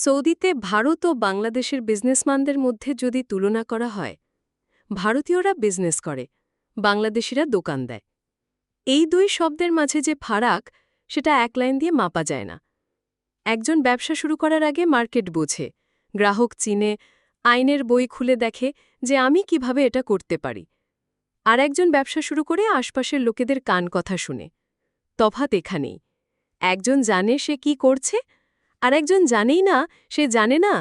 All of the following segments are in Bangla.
সৌদিতে ভারত ও বাংলাদেশের বিজনেসম্যানদের মধ্যে যদি তুলনা করা হয়, ভারতীয়রা বিজনেস করে, বাংলাদেশিরা দোকান দেয়। এই দুই শব্দের মাঝে যে ফারাক, সেটা এক লাইন দিয়ে মাপা যায় না। একজন ব্যবসা শুরু করার আগে মার্কেট বোঝে, গ্রাহক চিনে, আইনের বই খুলে দেখে যে আমি কীভাবে এটা করতে পারি। আর একজন ব্যবসা শুরু করে আশপাশের লোকেদের কান কথা শুনে। তফাত এখানেই। একজন জানে সে কি করছে আর একজন জানেই না, সে জানে না,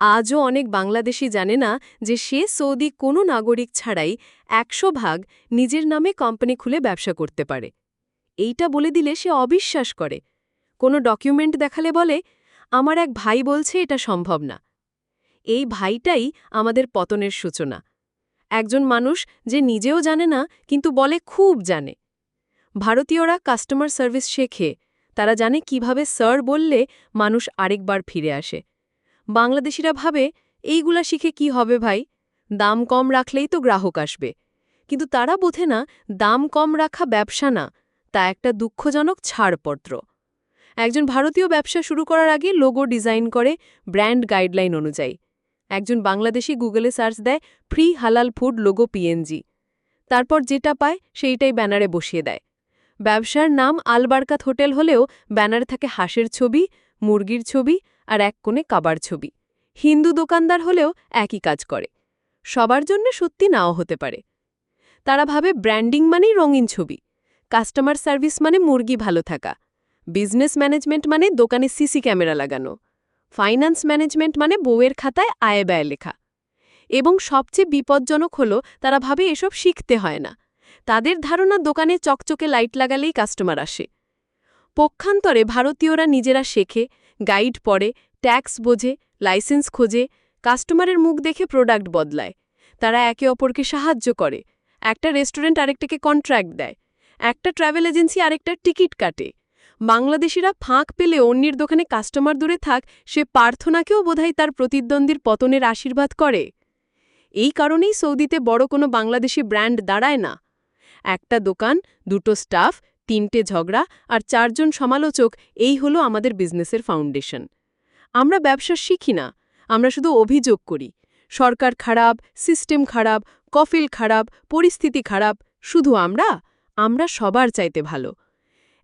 আজও অনেক বাংলাদেশি জানে না যে সে সৌদি কোনো নাগরিক ছাড়াই একশো ভাগ নিজের নামে কোম্পানি খুলে ব্যবসা করতে পারে। এইটা বলে দিলে সে অবিশ্বাস করে। কোনো ডকুমেন্ট দেখালে বলে, আমার এক ভাই বলছে এটা সম্ভব না। এই ভাইটাই আমাদের পতনের সূচনা। একজন মানুষ যে নিজেও জানে না, কিন্তু বলে খুব জানে। ভারতীয়রা কাস্টমার সার্ভিস শেখে তারা জানে কীভাবে স্যার বললে মানুষ আরেকবার ফিরে আসে। বাংলাদেশিরা ভাবে, এইগুলা শিখে কি হবে ভাই? দাম কম রাখলেই তো গ্রাহক আসবে। কিন্তু তারা বোঝে না, দাম কম রাখা ব্যবসা না, তা একটা দুঃখজনক ছাড়পত্র। একজন ভারতীয় ব্যবসা শুরু করার আগে লোগো ডিজাইন করে ব্র্যান্ড গাইডলাইন অনুযায়ী। একজন বাংলাদেশি গুগলে সার্চ দেয়, ফ্রি হালাল ফুড লোগো পিএনজি তারপর যেটা পায় সেইটাই ব্যানারে বসিয়ে দেয়। ব্যবসার নাম আলবারকাত হোটেল হলেও ব্যানারে থাকে হাঁসের ছবি, মুরগির ছবি আর এক কোণে কাবার ছবি। হিন্দু দোকানদার হলেও একই কাজ করে। সবার জন্য সত্যি নাও হতে পারে। তারা ভাবে ব্র্যান্ডিং মানেই রঙিন ছবি। কাস্টমার সার্ভিস মানে মুরগি ভালো থাকা। বিজনেস ম্যানেজমেন্ট মানে দোকানে সিসি ক্যামেরা লাগানো। ফাইন্যান্স ম্যানেজমেন্ট মানে বউয়ের খাতায় আয় ব্যয় লেখা। এবং সবচেয়ে বিপজ্জনক হল তারা ভাবে এসব শিখতে হয় না। তাদের ধারণা দোকানে চকচকে লাইট লাগালেই কাস্টমার আসে। পক্ষান্তরে ভারতীয়রা নিজেরা শেখে, গাইড পড়ে, ট্যাক্স বোঝে, লাইসেন্স খোঁজে, কাস্টমারের মুখ দেখে প্রোডাক্ট বদলায়। তারা একে অপরকে সাহায্য করে। একটা রেস্টুরেন্ট আরেকটাকে কন্ট্রাক্ট দেয়। একটা ট্রাভেল এজেন্সি আরেকটার টিকিট কাটে। বাংলাদেশিরা ফাঁক পেলে অন্যের দোকানে কাস্টমার দূরে থাক, সে প্রার্থনাকেও বোধহয় তার প্রতিদ্বন্দ্বীর পতনের আশীর্বাদ করে। এই কারণেই সৌদিতে বড় কোনো বাংলাদেশি ব্র্যান্ড দাঁড়ায় না। একটা দোকান, দুটো স্টাফ, তিনটে ঝগড়া আর চারজন সমালোচক, এই হলো আমাদের বিজনেসের ফাউন্ডেশন। আমরা ব্যবসা শিখি না, আমরা শুধু অভিযোগ করি। সরকার খারাপ, সিস্টেম খারাপ, কফিল খারাপ, পরিস্থিতি খারাপ, শুধু আমরা? আমরা সবার চাইতে ভালো।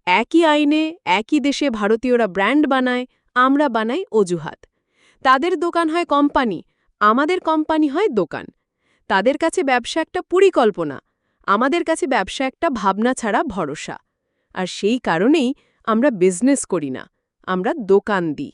একই আইনে, একই দেশে ভারতীয়রা ব্র্যান্ড বানায়, আমরা বানাই অজুহাত। তাদের দোকান হয় কোম্পানি, আমাদের কোম্পানি হয় দোকান। তাদের কাছে ব্যবসা একটা পরিকল্পনা আমাদের কাছে ব্যবসা একটা ভাবনা ছাড়া ভরসা। আর সেই কারণেই আমরা বিজনেস করি না, আমরা দোকান দিই।